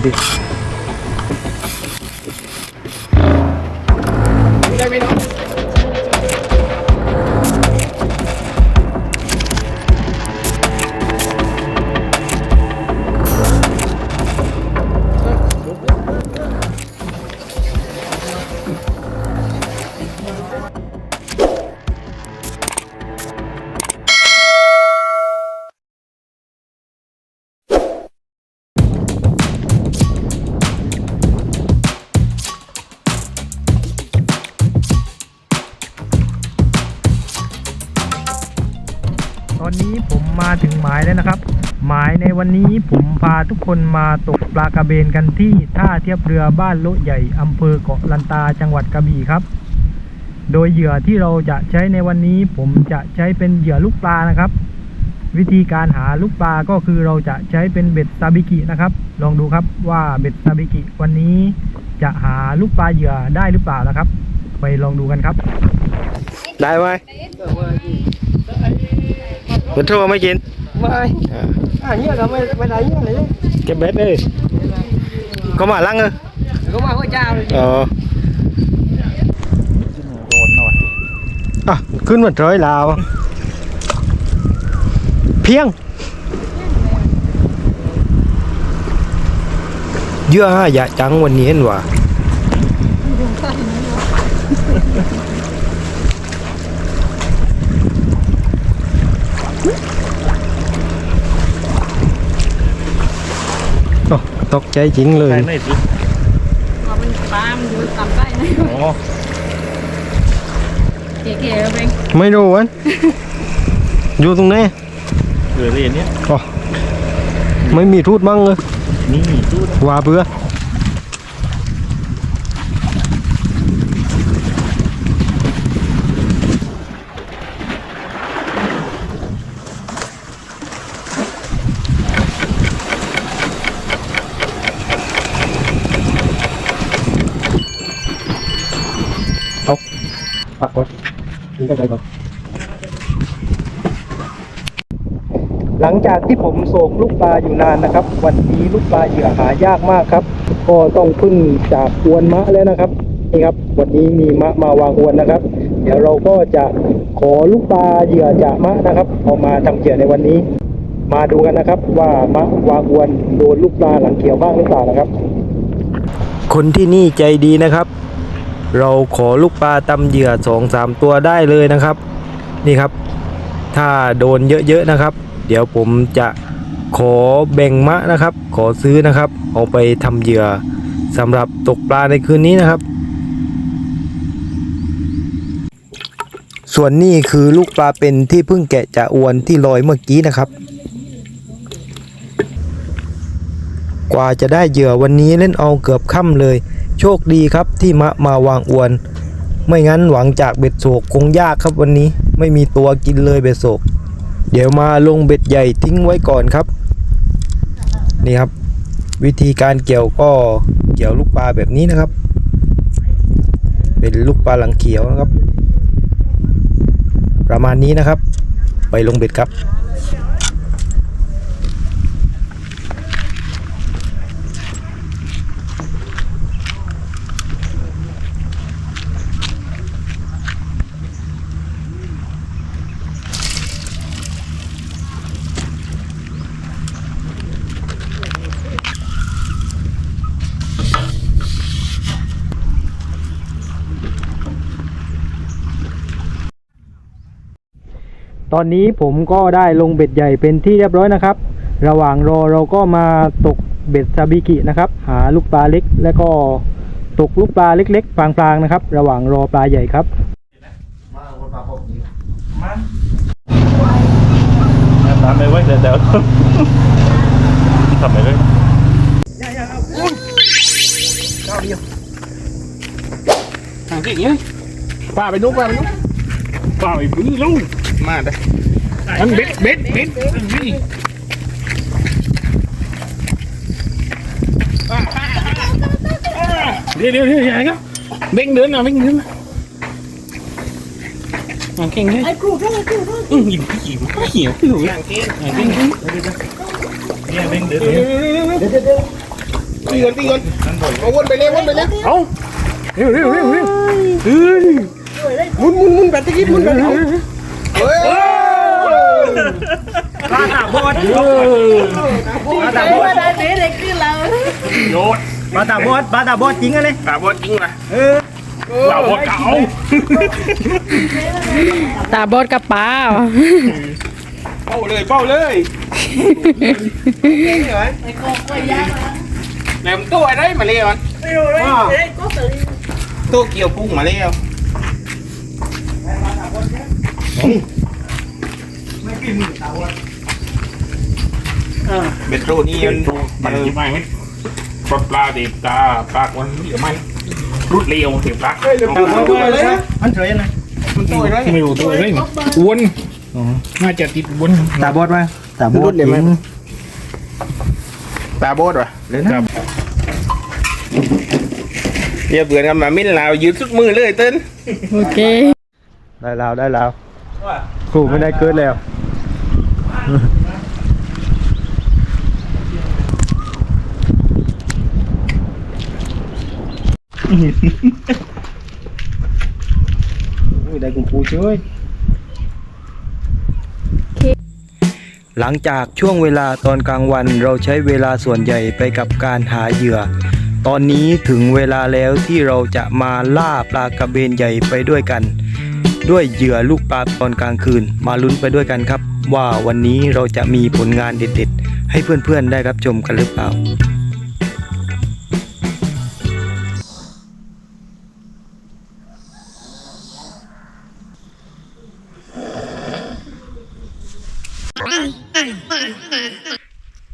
bien ตอนนี้ผมมาถึงหมายแล้วนะครับ หมายในวันนี้ผมพาทุกคนมาตกปลากระเบนกันที่ท่าเทียบเรือบ้านโลใหญ่อำเภอเกาะลันตาจังหวัดกระบี่ครับ โดยเหยื่อที่เราจะใช้ในวันนี้ ผมจะใช้เป็นเหยื่อลูกปลานะครับ วิธีการหาลูกปลาก็คือเราจะใช้เป็นเบ็ดซาบิกินะครับ ลองดูครับว่าเบ็ดซาบิกิวันนี้จะหาลูกปลาเหยื่อได้หรือเปล่านะครับ ไปลองดูกันครับ ได้ไหม คุณโทรไม่กินไม่อ่าเนี่ยเราไม่ไม่ได้เนี่ยเลยเก็บเบ็ดเลย có mà lăng ư ก็มาหัวเจ้าเลย ờ à ขึ้นมาเฉยลาวเพียงเยื่อห้าอย่าจังวันนี้เห็นว่ะ ตกใจจริงเลยไหนสิพอมันปลามันอยู่ต่ำใต้นะอ๋อเก๋ๆแล้วเองไม่รู้วันอยู่ตรงไหนเกลือเรียนเนี้ยอ๋อไม่มีทูดมั่งเลยนี่ตู้ว่าเบื่อ นี่ก็ได้ก่อนหลังจากที่ผมโศกลูกปลาอยู่นานนะครับ วันนี้ลูกปลาเหยื่อหายากมากครับ ก็ต้องพึ่งจากอวนมะแล้วนะครับนี่ครับ วันนี้มีมะมาวางอวนนะครับ เดี๋ยวเราก็จะขอลูกปลาเหยื่อจากมะนะครับเอามาทำเหยื่อในวันนี้ มาดูกันนะครับว่ามะวางอวนโดนลูกปลาหลังเขียวบ้างหรือเปล่านะครับ คนที่นี่ใจดีนะครับ เราขอลูกปลาตำเหยื่อสองสามตัวได้เลยนะครับ นี่ครับ ถ้าโดนเยอะๆนะครับ เดี๋ยวผมจะขอแบ่งมะนะครับ ขอซื้อนะครับ เอาไปทำเหยื่อสำหรับตกปลาในคืนนี้นะครับ ส่วนนี้คือลูกปลาเป็นที่เพิ่งแกะจากอวนที่ลอยเมื่อกี้นะครับ กว่าจะได้เหยื่อวันนี้เล่นเอาเกือบค่ำเลย โชคดีครับที่มะมาวางอวน ไม่งั้นหวังจากเบ็ดโศกคงยากครับวันนี้ไม่มีตัวกินเลยเบ็ดโศก เดี๋ยวมาลงเบ็ดใหญ่ทิ้งไว้ก่อนครับ นี่ครับ วิธีการเกี่ยวก็เกี่ยวลูกปลาแบบนี้นะครับ เป็นลูกปลาหลังเขียวนะครับ ประมาณนี้นะครับ ไปลงเบ็ดครับ ตอนนี้ผมก็ได้ลงเบ็ดใหญ่เป็นที่เรียบร้อยนะครับ ระหว่างรอเราก็มาตกเบ็ดซาบิกินะครับ หาลูกปลาเล็ก แล้วก็ตกลูกปลาเล็กๆพลางๆนะครับ ระหว่างรอปลาใหญ่ครับตามไปไว้เดี๋ยวเดี๋ยวทำไปเลยห่างเก่งเงี้ป้าไปนุ๊กป้าไปนุ๊กป้าไปพื้นลูก มาได้อันเบ็ดเบ็ดเบ็ดนี่เดี๋ยวเดี๋ยวเดี๋ยวยังไงครับเบ่งเดินนะเบ่งเดินนะหางเก่งเลยไอ้กูเท่าไหร่กูเท่าไหร่อืมหิวหิวหิวหิวห่างเก่งห่างเก่งเนี่ยเบ่งเดือดตีก่อนตีก่อนเอาวนไปเลยวนไปเลยเอาเร็วเร็วเร็วเร็วเฮ้ยหมุนหมุนหมุนแบบตะกี้หมุนแบบนี้เฮ้ ยปลาตาบอดเออปลาตาบอดได้เด็กขึ้นแล้วโยนปลาตาบอดปลาตาบอดจริงอะเลยตาบอดจริงป่ะเออตาบอดเก่าตาบอดกับป้าเป้าเลยเป้าเลยไปโกงไปย่างแหนมตัวอะไรมาเลี้ยมันตัวเกี่ยวกุ้งมาเลี้ย วเบ็ดโรนี่มันมันกินไม่ไหมปลาปลาเด็บตาปลากวันนี้ไม่รุดเร็วเสียปลามันเฉยยังไงมันตัวอะไรไม่รู้ตัวเลยอ้วนน่าจะติดอ้วนตาบอดไหมตาบอดจริงตาบอดวะเลยนะอย่าเบื่อกันมามิ้นลาวยืดสุดมือเลยเต้นโอเค ได้แล้วได้แล้ว ครูไม่ได้เกิดแล้ว ได้กุมปูช่วยหลังจากช่วงเวลาตอนกลางวันเราใช้เวลาส่วนใหญ่ไปกับการหาเหยื่อ ตอนนี้ถึงเวลาแล้วที่เราจะมาล่าปลากระเบนใหญ่ไปด้วยกัน ด้วยเหยื่อลูกปลาตอนกลางคืน มาลุ้นไปด้วยกันครับ ว่าวันนี้เราจะมีผลงานเด็ดๆ ให้เพื่อนๆได้รับชมกันหรือเปล่า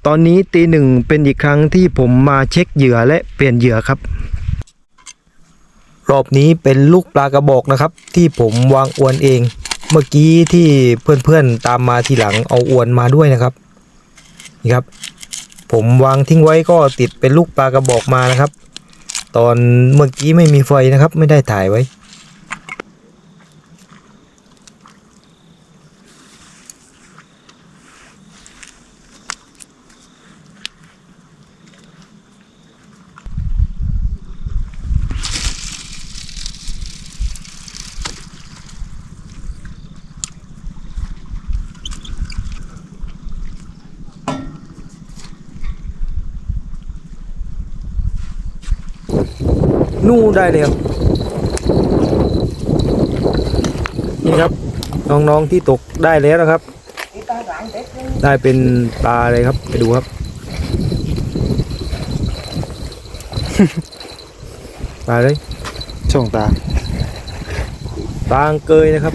ตอนนี้ตีหนึ่งเป็นอีกครั้งที่ผมมาเช็คเหยื่อและเปลี่ยนเหยื่อครับ รอบนี้เป็นลูกปลากระบอกนะครับ ที่ผมวางอวนเอง เมื่อกี้ที่เพื่อนๆตามมาทีหลังเอาอวนมาด้วยนะครับนี่ครับ ผมวางทิ้งไว้ก็ติดเป็นลูกปลากระบอกมานะครับ ตอนเมื่อกี้ไม่มีไฟนะครับ ไม่ได้ถ่ายไว้ นู่ได้แล้ว นี่ครับ น้องๆที่ตกได้แล้วนะครับ ได้เป็นปลาอะไรครับ ไปดูครับ ปลาเลยช่องตาปลาอังเกยนะครับ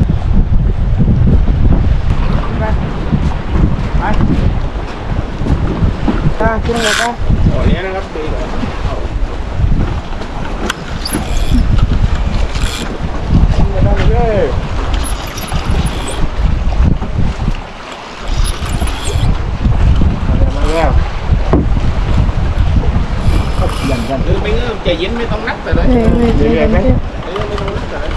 ต่อเนี้ยนะครับดีเอาได้เลยมาแล้วคือไม่เงื่อนใจเย็นไม่ต้องนับแต่เลยเฮ้ยเฮ้ยเฮ้ยเรื่อยๆไหมเฮ้ยเรื่อยๆไม่ต้องนับแต่เลย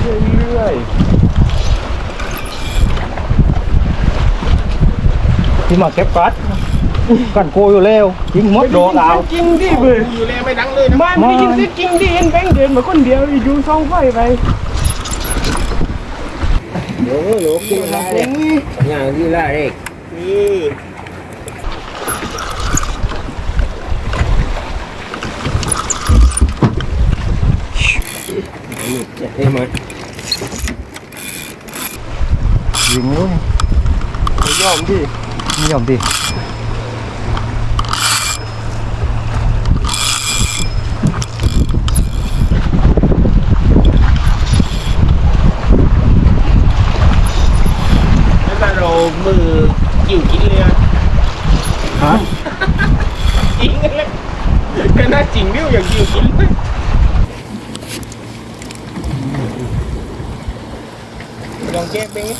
เรื่อย ที่มาเก็บกัดกันโกอยู่แล้วยิงมดโดนเอาจริงดิเว้ยอยู่แล้วไม่ดังเลยนะมันได้ยินเสียงจริงดิเห็นแบงเดินมาคนเดียวอยู่ซองไฟไปโอ้โหกินอะไรอย่างนี้ละเอกนี่จะให้มันยิงนู้นไม่ยอมดิ ไม่ยอมดิ ลองเก็บไปงี้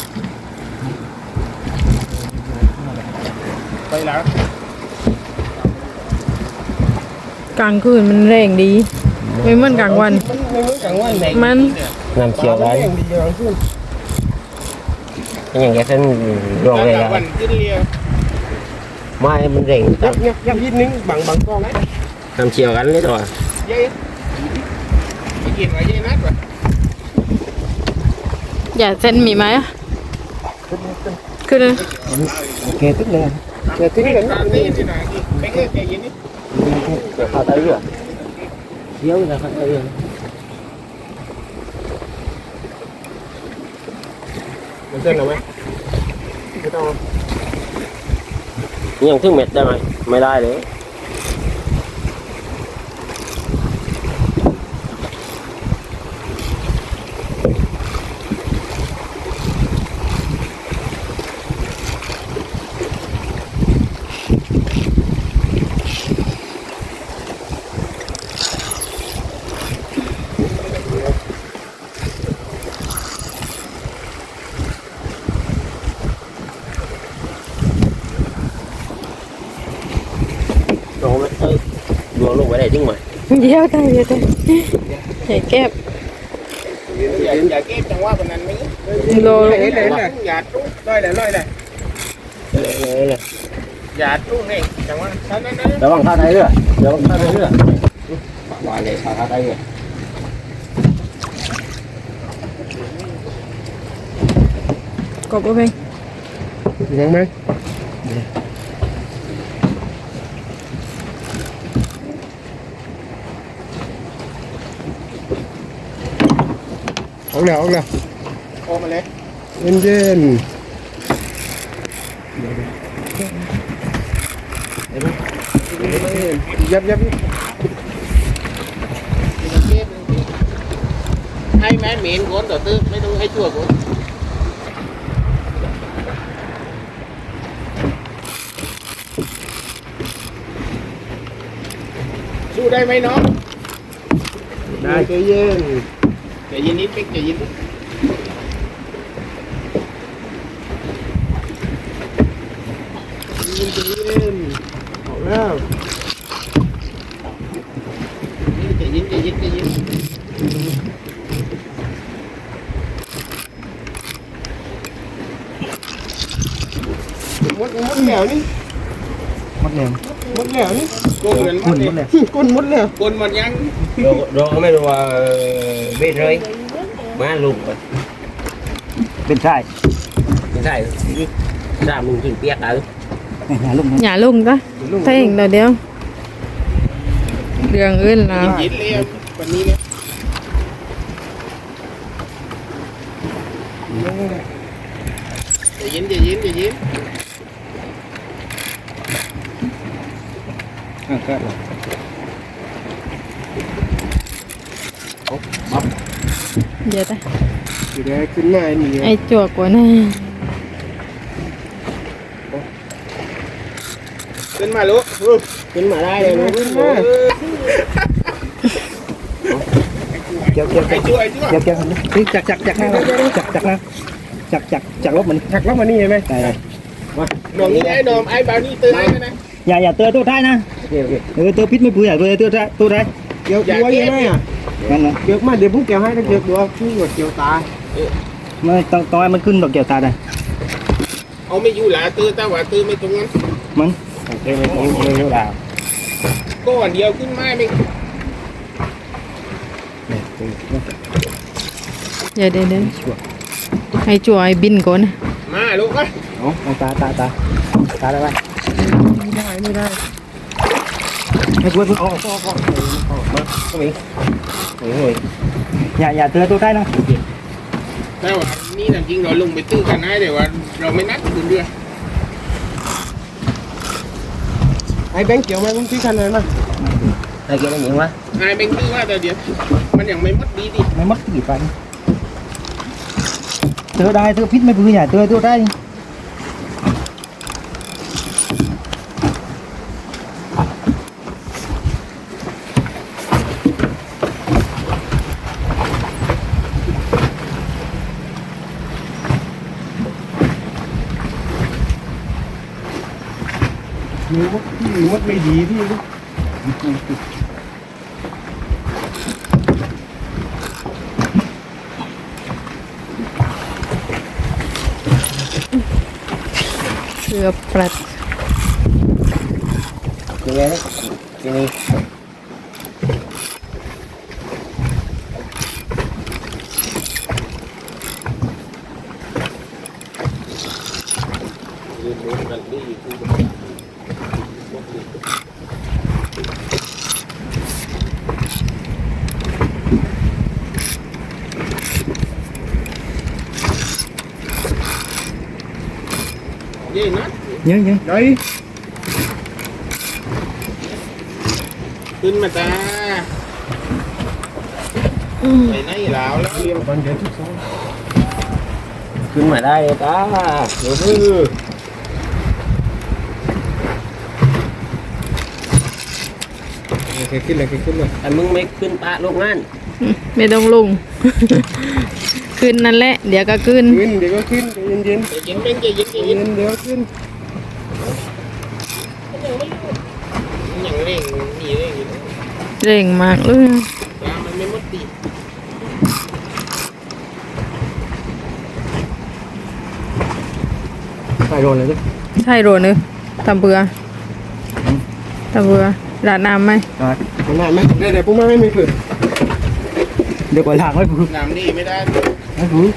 ไปแล้ว ก ลางคืนมันแรงดี ไม่เหมือนกลางวัน มันไม่เหมือนกลางวันไหนมันน้ำเขียวปลาได้มันแรงดีกลางคืนอย่างเงี้ยเส้นรองเลยกลานะงวันขึ้นเรียวไม่มันเร่งยับยับยับยิดนึงบังบังกล้องไหมน้ำเขียวกันเลยตัวเย้ไอ้กินไว้เย้นัดวะอย่าเส้นมีไหมอะขึ้นเลยโอเคตึ๊กเลยเดี๋ยวทิ้งกันนะนี่ที่ไหนอีกไปเงี้ยใจเย็นนิ ดข้าวไตเรือเขียวนะข้าวไตเรือ มันเส้นหรอไหมไม่ต้อง ยังถึงเม็ดได้ไหมไม่ได้เลย ลงเอ้ยดวงลงไปได้จริงไหม เดียวได้เดี๋ยวได้ใหญ่แก็บอย่าอย่าเก็บจังหวะแบบนั้นไหมโลเห็นเลยนะอย่าตุ้งร้อยเลยร้อยเลยเลยเลยอย่าตุ้งนี่จังหวะนั้นนั้นระวังข้าวไตเรือระวังข้าไตเรือว่าเลยข้าวไตเรือกบไปยังไหม เอาแล้วเอาแล้วออกมาเลยเย็นเย็นยับยับให้แม่เหม็นก้นต่อตื้อไม่ต้องให้ชั่วก้นสู้ได้ไหมน้องได้ใจเย็น ใจเย็นนิดปิ๊กใจเย็นนิดใจเย็ มดหมดแล้วนี่หมดแล้วหมดแล้วนี่โกนหมดหมดแล้วแล้วก้นหมดแล้วก้นหมดยังเราเราไม่รู้ว่าเบ็ดเลยมาลุกเป็นใช่ไม่ใช่สามมึงถึงเปียกแล้วหาลุงอย่าลงซะถ้าเองเดี๋ยวเดียวเรื่องอื่นแล้วยินเลยวันนี้เนี่ยจะยินจะยินจะยิน อะ ก็เดี๋ยวได้อยู่ได้ขึ้นมาหนีไอ้จวกกว่านะขึ้นมาลูกขึ้นมาได้เลยขึ้นมาเกี่ยวเกี่ยวไอ้ช่วยช่วยเกี่ยวเกี่ยวนี่จักจักจักนะจักจักนะจักจักจักลบมันถักแล้วมานี่เห็นไหมได้ได้หนองนี่ไอ้หนอมไอ้บาวนี่ตื่นไอ้นะอย่าอย่าเตือนตัวท้ายนะ โอเคโอเคเออตัวพิษไม่ปืนอย่าเตอนตัวท้ายตัวท้เกี่ยวตัวยังไงอะนั่นนะเกี่ยวมาเดี๋ยวพวกเกี่ยวให้ถ้าเกี่ยวตัวพี่กดเกี่ยวตาไม่ต้องต้องให้มันขึ้นดอกเกี่ยวตาได้เอาไม่อยู่หลาตื่นแต่ว่าตื่นไม่ตรงนั้นมันโอเคไม่ไม่ไม่รู้ดาวก้อนเดียวขึ้นมาไม่เดี๋ยวเดี๋ยวเดี๋ยให้จัวไอ้บินก่อนมาลูกมาเอาเอาตาตาตาตาได้ไหมไม่ได้ไม่ได้ ให้กูให้กูออกออกออกก็มีโอ้ยอย่าอย่าเตือนตัวท้ายนะแต่ว่านี่จริงเราลงไปตื้อกันได้แต่ว่า เราไม่นัดคุณด้วยไอ้แบงค์เกี่ยวไหมมึงที่คันเลยมั้ยได้เกี่ยวได้ยิงวะไอ้แบงค์ตื้อว่าแต่เดี๋ยวมันยังไม่มัดดีดิไม่มัดกี่ปันเตือได้เตือพิษไม่ปืนอย่าเตือนตัวท้ ที่มดไม่ดีที่เสือปลัดยังไงนี่ เยอะเยอะเฮ้ยขึ้นมาจ้าไปไหนแล้วแล้วเรียกมันเดี๋ยวทุกสองขึ้นมาได้เลยจ้าเดี๋ยวดื้อโอเคขึ้นเลยขึ้นเลยแต่มึงไม่ขึ้นปะลูกนั่นอืมไม่ต้องลงขึ้นนั่นแหละ เดี๋ยวก็ขึ้น ขึ้นเดี๋ยวก็ขึ้นใจเย็นๆใจเย็นเป็นใจเย็นใจเย็นเดี๋ยวขึ้นยัง เร่งมีเร่งอยู่เร่งมากเลยปลามันไม่มดตีใส่โดนเลยดิใช่โรนึตำเบือตำเบือราดน้ำไหมมันนานไหมเดี๋ยวเดี๋ยวปุ๊บไม่ไม่ฝืนเดี๋ยวกว่าหลังไม่ผูกน้ำนี่ไม่ได้ไม่ผูก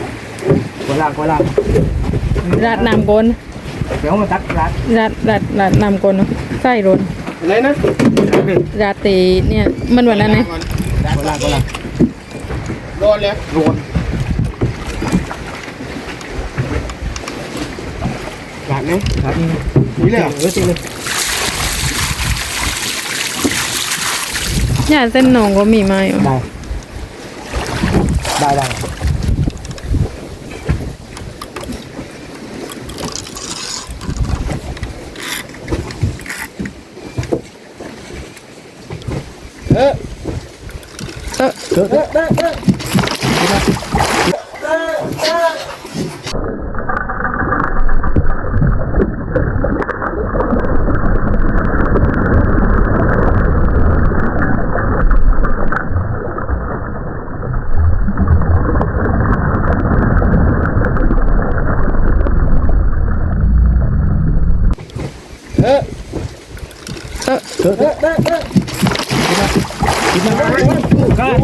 กว่าหลังกว่าหลังราดน้ำก้นเดี๋ยวมาตักรัด ราดราดราดน้ำก้นเนอะใช่โรน อะไรนะราดตีเนี่ยมันวันนั้นไงกว่าหลังกว่าหลังโดนเลยโรนหลังไหมรัดนี่นี่เลยเหรอเออจริงเลยเนี่ยเส้นหนองก็มีมาอยู่ได้ได้ได้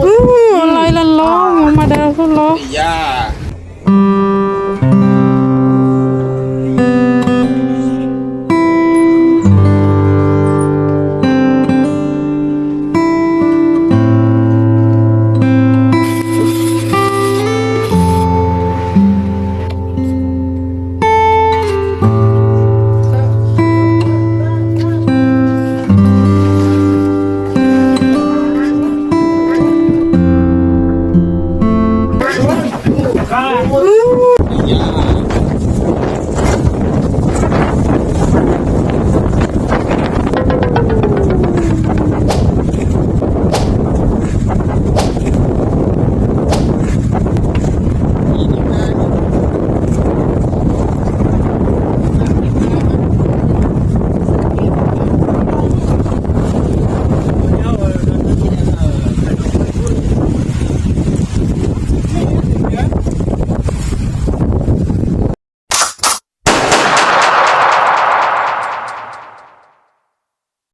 อุ้ลอยละล้อมาแดาวก็ล้อ Yeah.